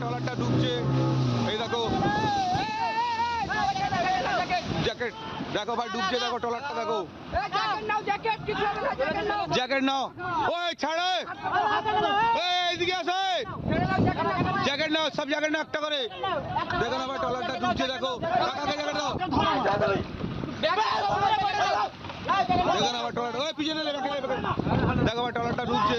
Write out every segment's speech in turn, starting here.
ট্রলারটা ডুবছে এই দেখো, জ্যাকেট। দেখো ভাই ডুবছে দেখো ট্রলারটা, দেখো। জ্যাকেট নাও। ওই, ছাড়ে। এই, এইদিকে আসে জ্যাকেট নাও, সব জ্যাকেট নাও, একটা করে। দেখো না ভাই, ট্রলারটা ডুবছে দেখো। কাকাকে জ্যাকেট দাও। দেখো না ভাই ট্রলার ওই, পিছনে দেখো ভাই, ট্রলারটা ডুবছে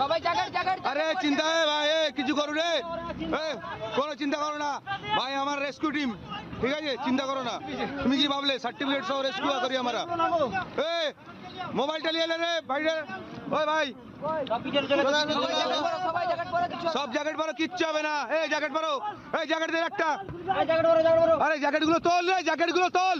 সবাই আরে চিন্তা ভাই কিছু করো রে। কোনো চিন্তা করো না। ভাই আমার রেস্কিউ টিম ঠিক আছে? চিন্তা করো না। তুমি কি ভাবলে সার্টিফিকেট সহ রেস্কিউ করি আমরা? এ মোবাইলটা নিয়ে এলে রে ভাই। রে ওই ভাই সব জ্যাকেট পরো কিচ্ছু হবে না। এই জ্যাকেট পরো। এই জ্যাকেট দে একটা। আরে জ্যাকেটগুলো তোল রে জ্যাকেটগুলো তোল।